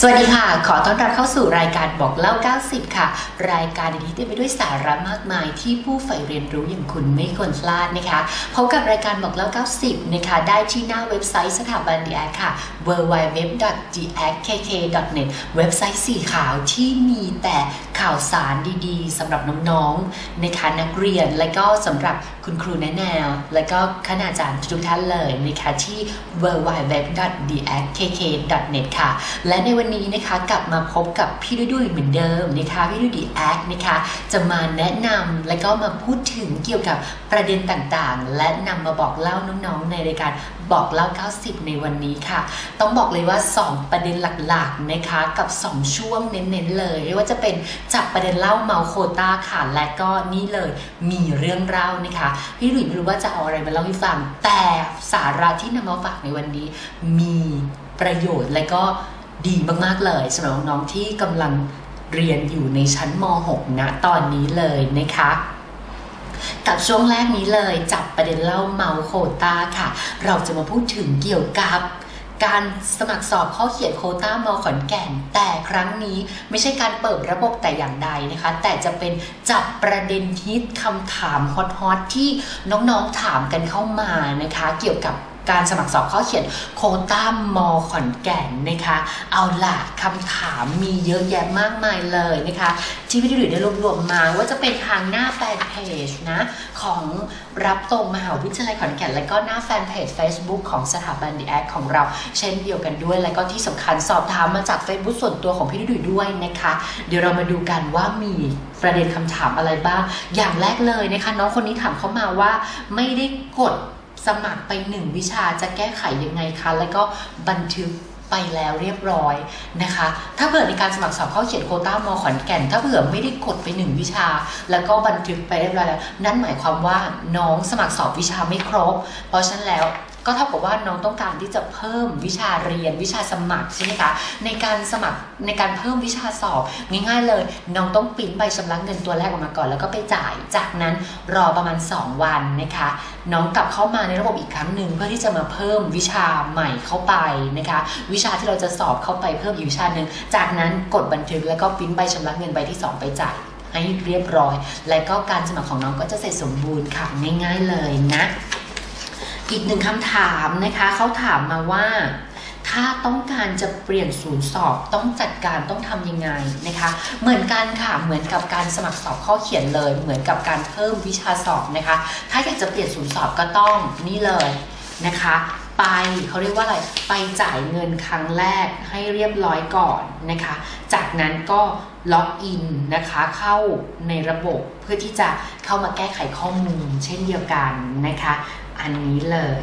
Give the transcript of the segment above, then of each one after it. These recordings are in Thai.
สวัสดีค่ะ ขอต้อนรับเข้าสู่รายการบอกเล่า 90 ค่ะ รายการดีๆเต็มไปด้วยสาระมากมายที่ผู้ใฝ่เรียนรู้อย่างคุณไม่ควรพลาดนะคะ พบกับรายการบอกเล่า 90 นะคะ ได้ที่หน้าเว็บไซต์สถาบันดีแอค่ะ www.dxkk.net เว็บไซต์สีขาวที่มีแต่ข่าวสารดีๆสำหรับน้องๆนะคะนักเรียน และก็สำหรับคุณครูแนะแนว และก็คณาจารย์ทุกท่านเลยนะคะที่ www.dxkk.net ค่ะ และในวันนี้นะคะกลับมาพบกับพี่ดุดุยเหมือนเดิมนะคะพี่ดุดีแอคนะคะจะมาแนะนำและก็มาพูดถึงเกี่ยวกับประเด็นต่างๆ และนำมาบอกเล่าน้องๆในรายการบอกเล่า 90 ในวันนี้ค่ะ ต้องบอกเลยว่า 2 ประเด็นหลักๆนะคะกับ 2 ช่วงเน้นๆเลยไม่ว่าจะเป็นจับประเด็นเล่าเมาโคต้าค่ะ และก็นี่เลยมีเรื่องเล่านะคะพี่ดุยไม่รู้ว่าจะเอาอะไรมาเล่าให้ฟังแต่สาระที่นำมาฝากในวันนี้มีประโยชน์และก็ ดีมากๆเลยสำหรับน้องที่กำลังเรียนอยู่ในชั้นม .6 นะตอนนี้เลยนะคะกับช่วงแรกนี้เลยจับประเด็นเล่าเมาโคตาค่ะ เราจะมาพูดถึงเกี่ยวกับการสมัครสอบข้อเขียนโคต้ามอขอนแก่น แต่ครั้งนี้ไม่ใช่การเปิดระบบแต่อย่างใดนะคะ แต่จะเป็นจับประเด็นฮิตคำถามฮอตๆที่น้องๆถามกันเข้ามานะคะ เกี่ยวกับ การสมัครสอบข้อเขียนโคต้ามอขอนแก่นนะคะ เอาล่ะคำถามมีเยอะแยะมากมายเลยนะคะ ที่พี่ดิวได้รวบรวมมาว่าจะเป็นทางหน้าแฟนเพจนะ ของรับตรงมหาวิทยาลัยขอนแก่น และก็หน้าแฟนเพจ Facebook ของสถาบันดีแอคของเรา เช่นเดียวกันด้วย และก็ที่สำคัญสอบถามมาจาก Facebook ส่วนตัวของพี่ดิวด้วยนะคะ เดี๋ยวเรามาดูกันว่ามีประเด็นคำถามอะไรบ้าง อย่างแรกเลยนะคะน้องคนนี้ถามเข้ามาว่าไม่ได้กด สมัครไปหนึ่งวิชาจะแก้ไขยังไงคะ แล้วก็บันทึกไปแล้วเรียบร้อยนะคะ ถ้าเผื่อในการสมัครสอบเข้าเขียนโคต้ามอขอนแก่น ถ้าเผื่อไม่ได้กดไปหนึ่งวิชา แล้วก็บันทึกไปเรียบร้อยแล้ว นั่นหมายความว่าน้องสมัครสอบวิชาไม่ครบ เพราะฉะนั้นแล้ว ก็เท่ากับว่าน้องต้องการที่จะเพิ่มวิชาเรียนวิชาสมัครใช่ไหมคะในการสมัครในการเพิ่มวิชาสอบง่าย ๆ เลย น้องต้องปิ้นใบชำระเงินตัวแรกออกมาก่อน แล้วก็ไปจ่าย จากนั้นรอประมาณ 2 วันนะคะ น้องกลับเข้ามาในระบบอีกครั้งหนึ่งเพื่อที่จะมาเพิ่มวิชาใหม่เข้าไปนะคะ วิชาที่เราจะสอบเข้าไปเพิ่มอีกวิชาหนึ่งจากนั้นกดบันทึกแล้วก็ปิ้นใบชำระเงินใบที่ 2 ไปจ่ายให้เรียบร้อย และก็การสมัครของน้องก็จะเสร็จสมบูรณ์ค่ะง่ายๆเลยนะ อีกหนึ่งคำถามนะคะเขาถามมาว่า ถ้าต้องการจะเปลี่ยนศูนย์สอบต้องจัดการต้องทำยังไงนะคะ เหมือนกันค่ะเหมือนกับการสมัครสอบข้อเขียนเลย เหมือนกับการเพิ่มวิชาสอบนะคะ ถ้าอยากจะเปลี่ยนศูนย์สอบก็ต้องนี่เลยนะคะไปเขาเรียกว่าอะไรไปจ่ายเงินครั้งแรกให้เรียบร้อยก่อนนะคะ จากนั้นก็ล็อกอินนะคะเข้าในระบบเพื่อที่จะเข้ามาแก้ไขข้อมูลเช่นเดียวกันนะคะ อันนี้เลย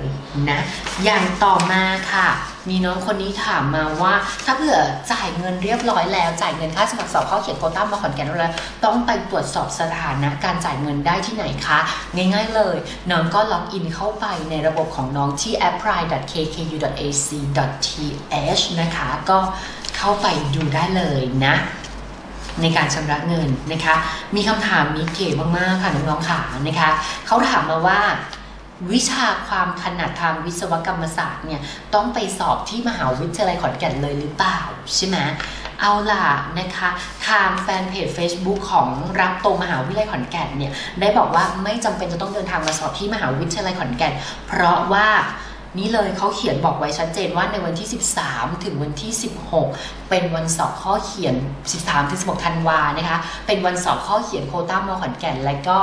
นะ อย่างต่อมาค่ะ มีน้องคนนี้ถามมาว่า ถ้าเผื่อจ่ายเงินเรียบร้อยแล้ว จ่ายเงินค่าสมัครสอบเข้าเขียนโคต้ามาขอนแก่นแล้วต้องไปตรวจสอบสถานะการจ่ายเงินได้ที่ไหนคะ ง่ายๆเลย น้องก็ล็อกอินเข้าไปในระบบของน้องที่ apply.kku.ac.th นะคะ ก็เข้าไปดูได้เลยนะ ในการชำระเงินนะคะ มีคำถามนี้เก๋มากๆค่ะน้องๆค่ะนะคะเขาถามมาว่า วิชาความถนัดทางวิศวกรรมศาสตร์เนี่ยต้องไปสอบที่มหาวิทยาลัยขอนแก่นเลยหรือเปล่าใช่ไหมเอาล่ะนะคะทางแฟนเพจ Facebook ของรับตรงมหาวิทยาลัยขอนแก่นเนี่ยได้บอกว่าไม่จำเป็นจะต้องเดินทางมาสอบที่มหาวิทยาลัยขอนแก่น เพราะว่า นี่เลยเขาเขียนบอกไว้ชัดเจนว่าในวันที่ 13 ถึงวันที่ 16 เป็นวันสอบข้อเขียน 13 ถึง 16 ธันวานะคะ เป็นวันสอบข้อเขียนโคต้ามอขอนแก่น และก็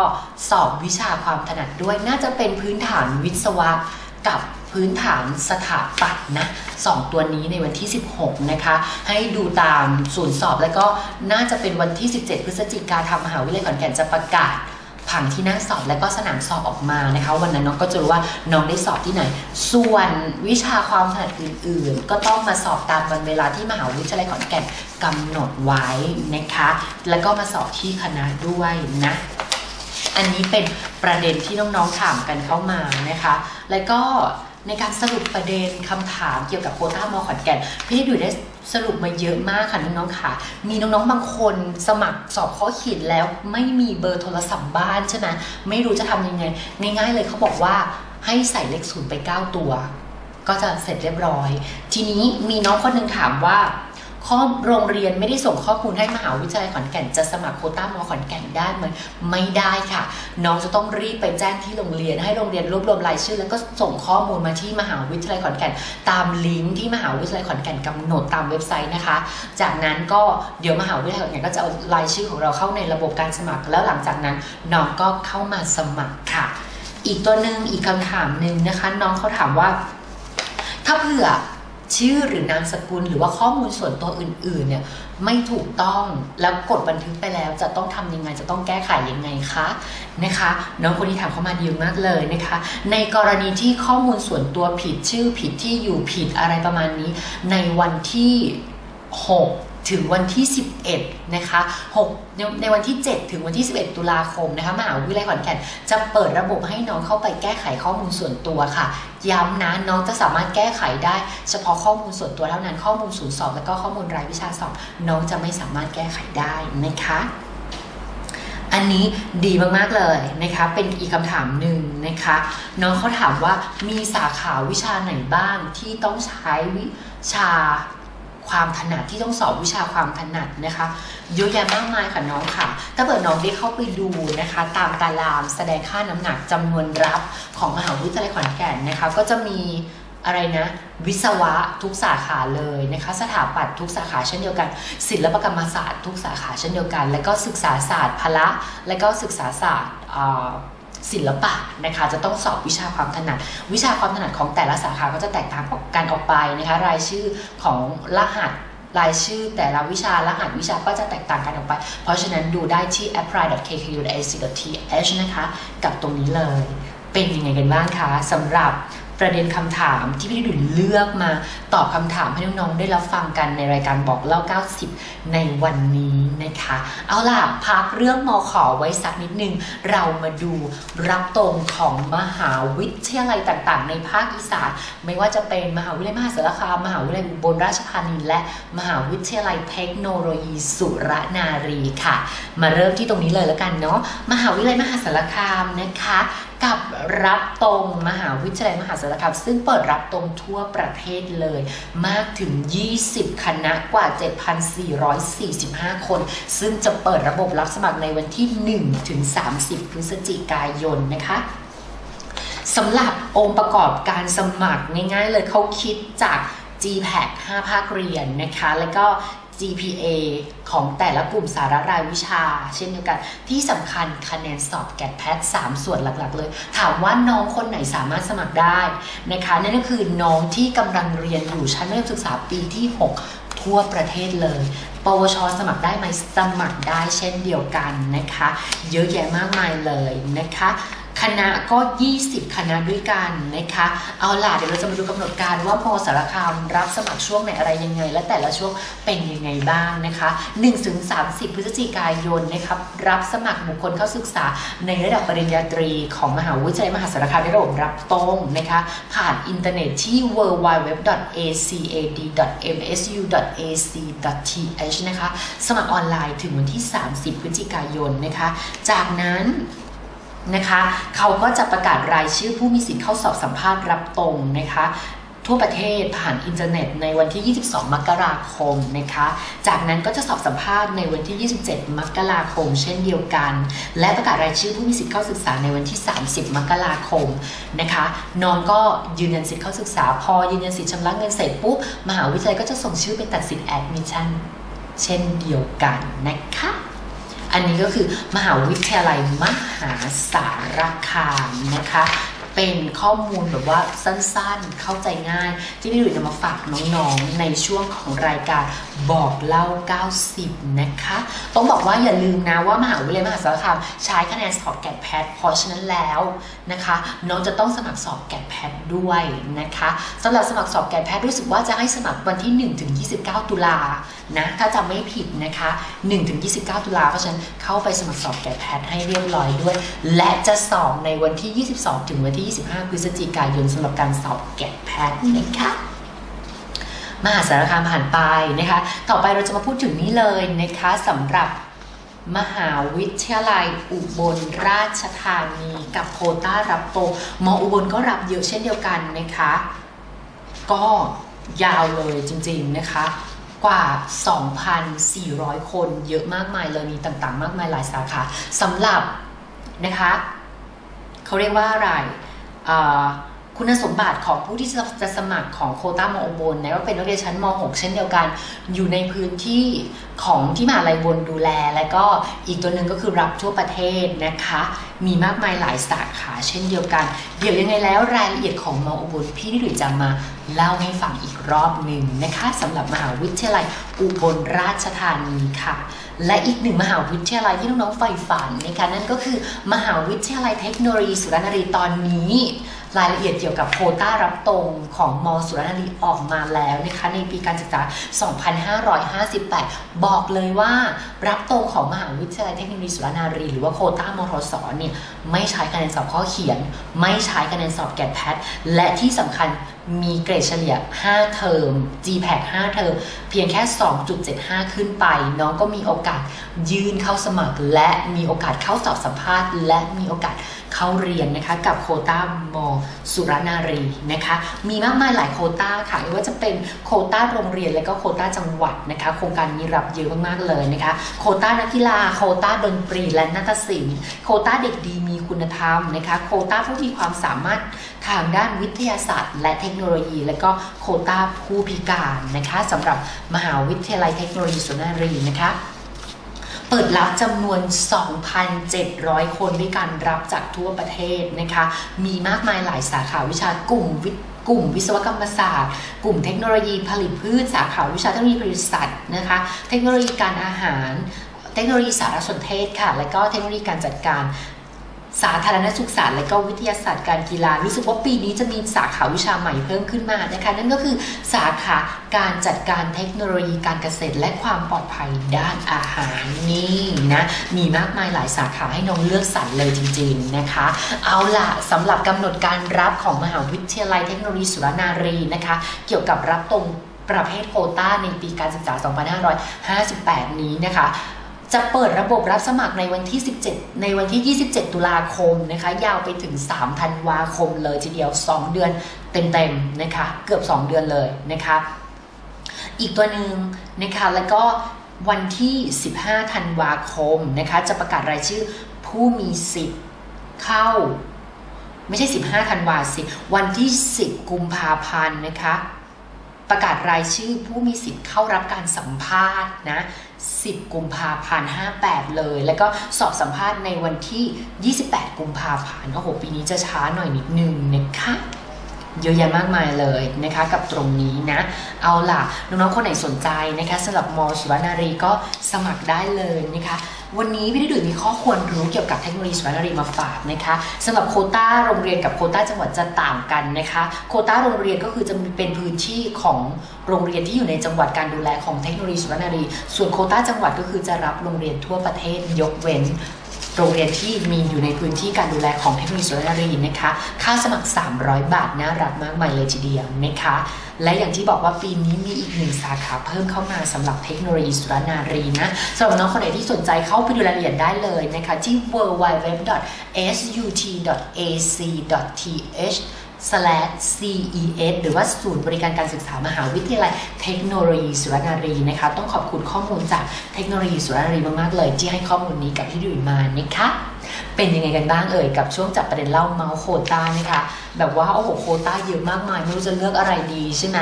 สอบวิชาความถนัดด้วย น่าจะเป็นพื้นฐานวิศวะกับพื้นฐานสถาปัตย์นะสองตัวนี้ในวันที่ 16 นะคะ ให้ดูตามศูนย์สอบแล้วก็น่าจะเป็นวันที่ 17 พฤศจิกาทางมหาวิทยาลัยขอนแก่นจะประกาศ ผังที่นั่งสอบและก็สนามสอบออกมานะคะ วันนั้นน้องก็จะรู้ว่าน้องได้สอบที่ไหน ส่วนวิชาความถนัดอื่น ๆ ก็ต้องมาสอบตามวันเวลาที่มหาวิทยาลัยขอนแก่นกำหนดไว้นะคะ แล้วก็มาสอบที่คณะด้วยนะอันนี้เป็นประเด็นที่น้องๆถามกันเข้ามานะคะ แล้วก็ ในการสรุปประเด็นคำถามเกี่ยวกับโคต้ามอขอนแก่นพี่ดูได้สรุปมาเยอะมากค่ะน้องๆค่ะ มีน้องๆบางคนสมัครสอบข้อเขียนแล้วไม่มีเบอร์โทรศัพท์บ้านใช่ไหมไม่รู้จะทำยังไง ง่าย ๆ เลยเขาบอกว่าให้ใส่เลขศูนย์ไป 9 ตัว ก็จะเสร็จเรียบร้อย ทีนี้มีน้องคนหนึ่งถามว่า ข้อโรงเรียนไม่ได้ส่งข้อมูลให้มหาวิทยาลัยขอนแก่นจะสมัครโคต้ามอขอนแก่นได้ไหมไม่ได้ค่ะ น้องจะต้องรีบไปแจ้งที่โรงเรียนให้โรงเรียนรวบรวมรายชื่อ แล้วก็ส่งข้อมูลมาที่มหาวิทยาลัยขอนแก่น ตามลิงก์ที่มหาวิทยาลัยขอนแก่นกำหนดตามเว็บไซต์นะคะ จากนั้นก็เดี๋ยวมหาวิทยาลัยขอนแก่นก็จะเอารายชื่อของเราเข้าในระบบการสมัคร แล้วหลังจากนั้นน้องก็เข้ามาสมัครค่ะ อีกตัวหนึ่งอีกคำถามหนึ่งนะคะ น้องเขาถามว่า ถ้าเผื่อ ชื่อหรือนามสกุลหรือว่าข้อมูลส่วนตัวอื่นๆเนี่ยไม่ถูกต้องแล้วกดบันทึกไปแล้วจะต้องทำยังไงจะต้องแก้ไขยังไงคะนะคะน้องคนนี้ถามเข้ามาดีมากเลยนะคะ ในกรณีที่ข้อมูลส่วนตัวผิดชื่อผิดที่อยู่ผิดอะไรประมาณนี้ ในวันที่ 6 ถึงวันที่ 11 นะคะ6ในในวันที่ 7 ถึงวันที่ 11 ตุลาคมนะคะมหาวิทยาลัยขอนแก่นจะเปิดระบบให้น้องเข้าไปแก้ไขข้อมูลส่วนตัวค่ะ ย้ำนะน้องจะสามารถแก้ไขได้ เฉพาะข้อมูลส่วนตัวเท่านั้นข้อมูลศูนย์สอบและก็ข้อมูลรายวิชาสอบ น้องจะไม่สามารถแก้ไขได้นะคะอันนี้ดีมากๆเลยนะคะ เป็นอีกคำถามหนึ่งนะคะ น้องเขาถามว่ามีสาขาวิชาไหนบ้างที่ต้องใช้วิชา ความถนัดที่ต้องสอบวิชาความถนัดนะคะเยอะแยะมากมายค่ะน้องค่ะ ถ้าเกิดน้องได้เข้าไปดูนะคะ ตามตารางแสดงค่าน้ำหนักจำนวนรับของมหาวิทยาลัยขอนแก่นนะคะ ก็จะมีอะไรนะวิศวะทุกสาขาเลยนะคะ สถาปัตย์ทุกสาขาเช่นเดียวกัน ศิลปกรรมศาสตร์ทุกสาขาเช่นเดียวกัน แล้วก็ศึกษาศาสตร์พละ และก็ศึกษาศาสตร์ ศิลปะนะคะจะต้องสอบวิชาความถนัด วิชาความถนัดของแต่ละสาขาก็จะแตกต่างกันออกไปนะคะรายชื่อของรหัสรายชื่อแต่ละวิชารหัสวิชาก็จะแตกต่างกันออกไป เพราะฉะนั้นดูได้ที่ apply.kku.ac.th นะคะ กับตรงนี้เลย เป็นยังไงกันบ้างคะสำหรับ ประเด็นคำถามที่พี่ดุลเลือกมาตอบคำถามให้น้องๆได้รับฟังกันในรายการบอกเล่า 90 ในวันนี้นะคะ เอาล่ะพักเรื่องมอขอไว้สักนิดนึง เรามาดูรับตรงของมหาวิทยาลัยต่างๆ ในภาคอีสานไม่ว่าจะเป็นมหาวิทยาลัยมหาสารคามมหาวิทยาลัยอุบลราชธานีและมหาวิทยาลัยเทคโนโลยีสุรนารีค่ะ มาเริ่มที่ตรงนี้เลยแล้วกันเนาะมหาวิทยาลัยมหาสารคามนะคะกับรับตรงมหาวิทยาลัยมหาสารคามซึ่งเปิดรับตรงทั่วประเทศเลย มากถึง 20 คณะกว่า 7,445 คน ซึ่งจะเปิดระบบรับสมัครในวันที่ 1 ถึง 30 พฤศจิกายนนะคะสำหรับองค์ประกอบการสมัครง่ายๆเลยเขาคิดจาก GPAC 5 ภาคเรียนนะคะ แล้วก็ GPA ของแต่ละกลุ่มสาระรายวิชา เช่นเดียวกัน ที่สำคัญคะแนนสอบแกดแพท3ส่วนหลักๆ เลย ถามว่าน้องคนไหนสามารถสมัครได้นะคะ นั่นก็คือน้องที่กำลังเรียนอยู่ชั้นมัธยมศึกษาปีที่ 6 ทั่วประเทศเลย ปวช สมัครได้ไหมสมัครได้เช่นเดียวกันนะคะ เยอะแยะมากมายเลยนะคะ คณะก็ 20 คณะด้วยกันนะคะ เอาล่ะเดี๋ยวเราจะมาดูกำหนดการว่ามสารคามรับสมัครช่วงไหนอะไรยังไง และแต่ละช่วงเป็นยังไงบ้างนะคะ1ถึง30 พฤศจิกายนนะครับรับสมัครบุคคลเข้าศึกษาในระดับปริญญาตรีของมหาวิทยาลัยมหาสารคามในระบบรับตรงนะคะผ่านอินเทอร์เน็ตที่ www.acad.msu.ac.th นะคะสมัครออนไลน์ถึงวันที่ 30 พฤศจิกายนนะคะ จากนั้น นะคะเขาก็จะประกาศรายชื่อผู้มีสิทธิ์เข้าสอบสัมภาษณ์รับตรงนะคะทั่วประเทศผ่านอินเทอร์เน็ตในวันที่ 22 มกราคมนะคะ จากนั้นก็จะสอบสัมภาษณ์ในวันที่ 27 มกราคม เช่นเดียวกัน และประกาศรายชื่อผู้มีสิทธิ์เข้าศึกษาในวันที่ 30 มกราคมนะคะน้องก็ยืนยันสิทธิ์เข้าศึกษา พอยืนยันสิทธิ์ชำระเงินเสร็จปุ๊บมหาวิทยาลัยก็จะส่งชื่อไปตัดสิทธิ์แอดมิชชั่นเช่นเดียวกันนะคะ อันนี้ก็คือมหาวิทยาลัยมหาสารคามนะคะ เป็นข้อมูลแบบว่าสั้นๆ เข้าใจง่าย ที่พี่ดุยจะมาฝากน้องๆ ในช่วงของรายการบอกเล่า 90 นะคะ ต้องบอกว่าอย่าลืมนะว่ามหาวิทยาลัยมหาสารคามใช้คะแนนสอบแกดแพท เพราะฉะนั้นแล้วนะคะ น้องจะต้องสมัครสอบแกดแพทด้วยนะคะสำหรับสมัครสอบแกดแพทรู้สึกว่าจะให้สมัครวันที่ 1-29 ตุลานะถ้าจำไม่ผิดนะคะ 1-29 ตุลาเพราะฉะนั้นเข้าไปสมัครสอบแกดแพทให้เรียบร้อยด้วย และจะสอบในวันที่ 22 ถึงวันที่ 25 พฤศจิกายนสำหรับการสอบแกดแพทนะคะมหาสารคามผ่านไปนะคะ ต่อไปเราจะมาพูดถึงนี้เลยนะคะสำหรับมหาวิทยาลัยอุบลราชธานีกับโคต้ารับโตมออุบลก็รับเยอะเช่นเดียวกันนะคะ ก็ยาวเลยจริงๆนะคะ กว่า 2,400 คนเยอะมากมายเลยมีต่างๆ มากมายหลายสาขาสำหรับนะคะเขาเรียกว่าอะไร คุณสมบัติของผู้ที่จะสมัครของโคต้ามอบนนะก็เป็นนักเรียนชั้นม .6 เช่นเดียวกัน อยู่ในพื้นที่ของที่มหาลัยบนดูแล และก็อีกตัวหนึ่งก็คือรับทั่วประเทศนะคะ มีมากมายหลายสาขาเช่นเดียวกัน เดี๋ยวยังไงแล้วรายละเอียดของมอบนพี่ที่ดุจะมาเล่าให้ฟังอีกรอบหนึ่งนะคะสำหรับมหาวิทยาลัยอุบลราชธานีค่ะ และอีกหนึ่งมหาวิทยาลัยที่น้องๆใฝ่ฝันนะคะนั่นก็คือมหาวิทยาลัยเทคโนโลยีสุรนารีตอนนี้ รายละเอียดเกี่ยวกับโคต้ารับตรงของมอสุรนารีออกมาแล้วนะคะในปีการศึกษา 2558 บอกเลยว่ารับตรงของมหาวิทยาลัยเทคโนโลยีสุรนารี หรือว่าโคต้ามทศเนี่ยไม่ใช้คะแนนสอบข้อเขียน ไม่ใช้คะแนนสอบแกดแพทและที่สำคัญ มีเกรดเฉลี่ย 5 เทอม GPAC 5เทอม เพียงแค่ 2.75 ขึ้นไป น้องก็มีโอกาสยื่นเข้าสมัคร และมีโอกาสเข้าสอบสัมภาษณ์ และมีโอกาสเข้าเรียนนะคะ กับโคต้ามอสุรนารีนะคะ มีมากมายหลายโคต้าค่ะไม่ว่าจะเป็นโคต้าโรงเรียนและก็โคต้าจังหวัดนะคะ โครงการนี้รับเยอะมากๆเลยนะคะ โคต้านักกีฬา โคต้าดนตรีและนาฏศิลป์ โคต้าเด็กดีมีคุณธรรมนะคะ โคต้าผู้มีความสามารถทางด้านวิทยาศาสตร์ และเทคโนโลยี และก็โคต้าผู้พิการนะคะสำหรับมหาวิทยาลัยเทคโนโลยีสุนารีนะคะเปิดรับจำนวน 2,700 คนด้วยการรับจากทั่วประเทศนะคะ มีมากมายหลายสาขาวิชากลุ่มวิกลุ่มวิศวกรรมศาสตร์ กลุ่มเทคโนโลยีผลิตพืช สาขาวิชาเทคโนโลยีผลิตสัตว์นะคะ เทคโนโลยีการอาหาร เทคโนโลยีสารสนเทศค่ะ และก็เทคโนโลยีการจัดการ สาธารณสุขศาสตร์และก็วิทยาศาสตร์การกีฬา รู้สึกว่าปีนี้จะมีสาขาวิชาใหม่เพิ่มขึ้นมานะคะ นั่นก็คือสาขาการจัดการเทคโนโลยีการเกษตร และความปลอดภัยด้านอาหารนี่นะมีมากมายหลายสาขาให้น้องเลือกสรรเลยจริงๆนะคะ เอาล่ะสำหรับกำหนดการรับของมหาวิทยาลัยเทคโนโลยีสุรนารีนะคะ เกี่ยวกับรับตรงประเภทโคต้าในปีการศึกษา 2558 นี้นะคะ จะเปิดระบบรับสมัครในวันที่ 17 ในวันที่ 27 ตุลาคมนะคะ ยาวไปถึง 3 ธันวาคมเลยทีเดียว 2 เดือนเต็มๆนะคะ เกือบ 2 เดือนเลยนะคะ อีกตัวหนึ่งนะคะ แล้วก็วันที่ 15 ธันวาคมนะคะ จะประกาศรายชื่อผู้มีสิทธิ์เข้า ไม่ใช่ 15 ธันวาสิ วันที่ 10 กุมภาพันธ์นะคะ ประกาศรายชื่อผู้มีสิทธิ์เข้ารับการสัมภาษณ์นะ 10 กุมภาพันธ์58 เลย แล้วก็สอบสัมภาษณ์ในวันที่ 28 กุมภาพันธ์โอ้โหปีนี้จะช้าหน่อยนิดนึงนะคะเยอะแยะมากมายเลยนะคะกับตรงนี้นะ เอาล่ะ น้องๆคนไหนสนใจนะคะสำหรับมอสุวรรณารีก็สมัครได้เลยนะคะ วันนี้พี่ได้ดูมีข้อควรรู้เกี่ยวกับเทคโนโลยีสุวรรณรีมาฝากนะคะสำหรับโคต้าโรงเรียนกับโคต้าจังหวัดจะต่างกันนะคะ โคต้าโรงเรียนก็คือจะเป็นพื้นที่ของโรงเรียนที่อยู่ในจังหวัดการดูแลของเทคโนโลยีสุวรรณรี ส่วนโคต้าจังหวัดก็คือจะรับโรงเรียนทั่วประเทศยกเว้น โรงเรียนที่มีอยู่ในพื้นที่การดูแลของเทคโนโลยีสุรนารีนะคะ ค่าสมัคร 300 บาทน่ารักมากมายเลยทีเดียวนะคะและอย่างที่บอกว่าปีนี้มีอีกหนึ่งสาขาเพิ่มเข้ามาสำหรับเทคโนโลยีสุรนารีนะสำหรับน้องคนไหนที่สนใจเข้าไปดูรายละเอียดได้เลยนะคะที่ www.sut.ac.th CES หรือว่าศูนย์บริการการศึกษามหาวิทยาลัยเทคโนโลยีสุรนารีนะคะ ต้องขอบคุณข้อมูลจากเทคโนโลยีสุรนารีมาก ๆ เลย ที่ให้ข้อมูลนี้กับพี่ดุยมานะคะเป็นยังไงกันบ้างเอ่ยกับช่วงจับประเด็นเล่าเมาส์โคต้านะคะแบบว่าโอ้โหโคต้าเยอะมากมาย ไม่รู้จะเลือกอะไรดีใช่ไหม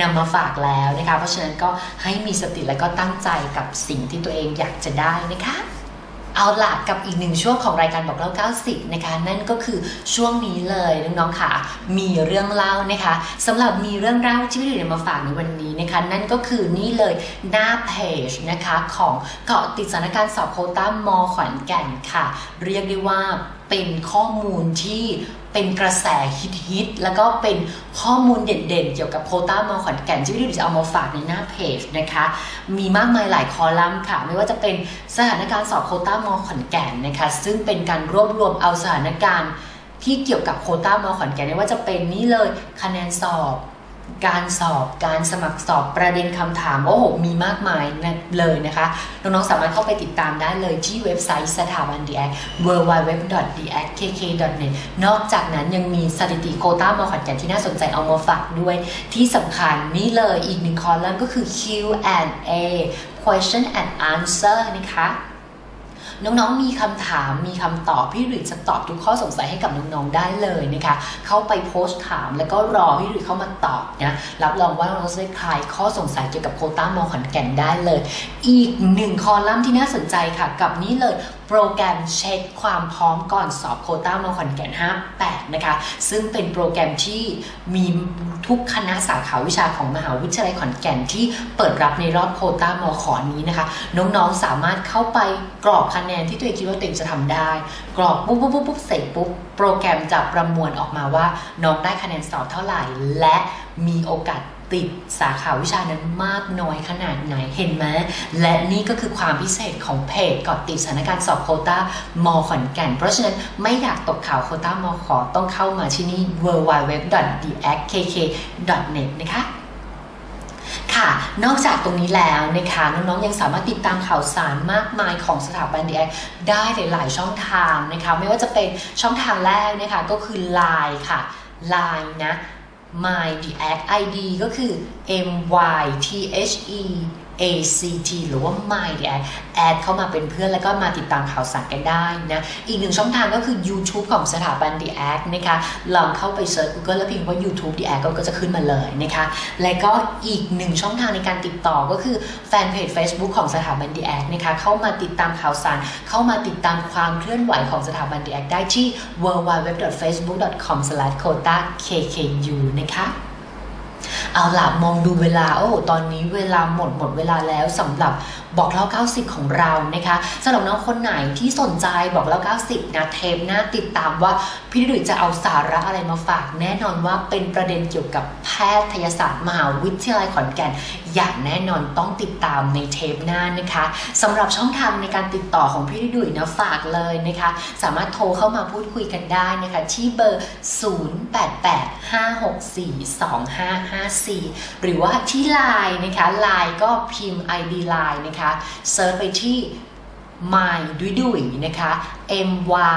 นำมาฝากแล้วนะคะ เพราะฉะนั้นก็ให้มีสติและก็ตั้งใจกับสิ่งที่ตัวเองอยากจะได้นะคะ เอาล่ะกับอีกหนึ่งช่วงของรายการบอกเล่า 90 นะคะ นั่นก็คือช่วงนี้เลยน้องๆค่ะ มีเรื่องเล่านะคะสำหรับมีเรื่องเล่าที่พี่เดียมาฝากในวันนี้นะคะ นั่นก็คือนี่เลยหน้าเพจนะคะของเกาะติดสถานการณ์สอบโคต้ามอขอนแก่นค่ะ เรียกได้ว่า เป็นข้อมูลที่เป็นกระแสฮิตๆแล้วก็เป็นข้อมูลเด่นๆ เกี่ยวกับโคต้ามอขอนแก่นที่พี่ดิจะเอามาฝากในหน้าเพจนะคะ มีมากมายหลายคอลัมน์ค่ะ ไม่ว่าจะเป็นสถานการณ์สอบโคต้ามอขอนแก่นนะคะ ซึ่งเป็นการรวบรวมเอาสถานการณ์ที่เกี่ยวกับโคต้ามอขอนแก่นไม่ว่าจะเป็นนี่เลยคะแนนสอบ การสอบการสมัครสอบประเด็นคำถามโอ้โหมีมากมายเลยนะคะ น้องๆ สามารถเข้าไปติดตามได้เลยที่เว็บไซต์สถาบัน d ี a c www.dakk.net นอกจากนั้นยังมีสถิติโคต้ามอขอนแก่นที่น่าสนใจเอามาฝากด้วย ที่สำคัญนี่เลยอีกหนึ่งคอลัมน์ก็คือ Q&A question and answer นะคะ น้องๆ มีคำถามมีคำตอบพี่หลุยจะตอบทุกข้อสงสัยให้กับน้องๆ ได้เลยนะคะ เข้าไปโพสต์ถามแล้วก็รอพี่หลุยเข้ามาตอบนะ รับรองว่าน้องๆ จะได้คลายข้อสงสัยเกี่ยวกับโคต้ามอขอนแก่นได้เลย อีกหนึ่งคอลัมน์ที่น่าสนใจค่ะ กับนี้เลย โปรแกรมเช็คความพร้อมก่อนสอบโคต้ามอขอนแก่น58นะคะซึ่งเป็นโปรแกรมที่มีทุกคณะสาขาวิชาของมหาวิทยาลัยขอนแก่นที่เปิดรับในรอบโคต้ามอขอนี้นะคะ น้องๆสามารถเข้าไปกรอกคะแนนที่ตัวเองคิดว่าตัวเองจะทำได้ กรอกปุ๊บปุ๊บปุ๊บปุ๊บเสร็จปุ๊บโปรแกรมจะประมวลออกมาว่าน้องได้คะแนนสอบเท่าไหร่ และมีโอกาส ติดสาขาวิชานั้นมากน้อยขนาดไหนเห็นไหมและนี่ก็คือความพิเศษของเพจกาะติดสถานการณ์สอบโคต้ามอขอนแก่น เพราะฉะนั้นไม่อยากตกข่าวโคต้ามอขอต้องเข้ามาที่นี่ w w w d a c k k n e t นะคะค่ะ นอกจากตรงนี้แล้วนะคะน้องๆยังสามารถติดตามข่าวสารมากมายของสถาบันดีแอได้หลาย ๆ ช่องทางนะคะ ไม่ว่าจะเป็นช่องทางแรกนะคะก็คือ Line ค่ะ Line นะ my the act id ก็คือ m y t h e ACT หรือว่า My the Ad แอดเข้ามาเป็นเพื่อนแล้วก็มาติดตามข่าวสารกันได้นะ อีกหนึ่งช่องทางก็คือ YouTube ของสถาบัน The Ad นะคะลองเข้าไปเซิร์ช Google แล้วพิมพ์ว่า YouTube The Ad ก็จะขึ้นมาเลยนะคะและก็อีกหนึ่งช่องทางในการติดต่อก็คือแฟนเพจ Facebook ของสถาบัน The Ad นะคะเข้ามาติดตามข่าวสาร เข้ามาติดตามความเคลื่อนไหวของสถาบัน The Ad ได้ที่ www.facebook.com/quota-kku นะคะ เอาล่ะมองดูเวลาโอ้ตอนนี้เวลาหมดหมดเวลาแล้วสำหรับบอกเล่า 90 ของเรานะคะสำหรับน้องคนไหนที่สนใจบอกเล่า 90 นะเทปหน้าติดตามว่าพี่ดุยจะเอาสาระอะไรมาฝาก แน่นอนว่าเป็นประเด็นเกี่ยวกับแพทยศาสตร์มหาวิทยาลัยขอนแก่นอย่างแน่นอนต้องติดตามในเทปหน้านะคะสำหรับช่องทางในการติดต่อของพี่ดุยนะฝากเลยนะคะ สามารถโทรเข้ามาพูดคุยกันได้นะคะที่เบอร์ 0885642554 หรือว่าที่ไลน์นะคะไลน์ก็พิมพ์ ID ไลน์นะคะเซิร์ชไปที่ my ดุยดุยนะคะ m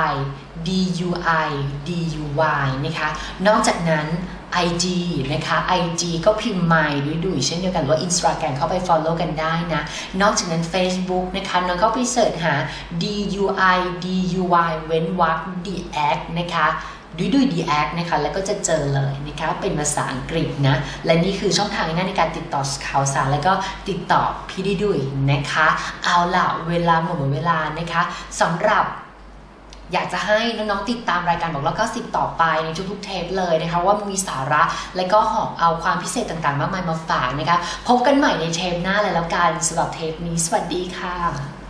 y d u i d u y นะคะ นอกจากนั้น IG นะคะ IG ก็พิมพ์ my ดุยดุยเช่นเดียวกันว่า Instagram เข้าไป follow กันได้นะ นอกจากนั้น Facebook นะคะน้องก็ไปเสิร์ชหา d u i d u y เว้นวรรค d x นะคะดุยดุยดีแอคนะคะแล้วก็จะเจอเลยนะคะเป็นภาษาอังกฤษนะ และนี่คือช่องทางง่ายในการติดต่อข่าวสาร แล้วก็ติดต่อพี่ดุยดุยนะคะ เอาล่ะเวลาหมดเวลานะคะสำหรับ อยากจะให้น้องๆติดตามรายการบอกแล้วก็สิบต่อไปในทุกๆเทปเลยนะคะว่ามีสาระและก็หอบเอาความพิเศษต่างๆ มากมายมาฝากนะคะพบกันใหม่ในเทปหน้าเลยแล้วกันสำหรับเทปนี้ สวัสดีค่ะ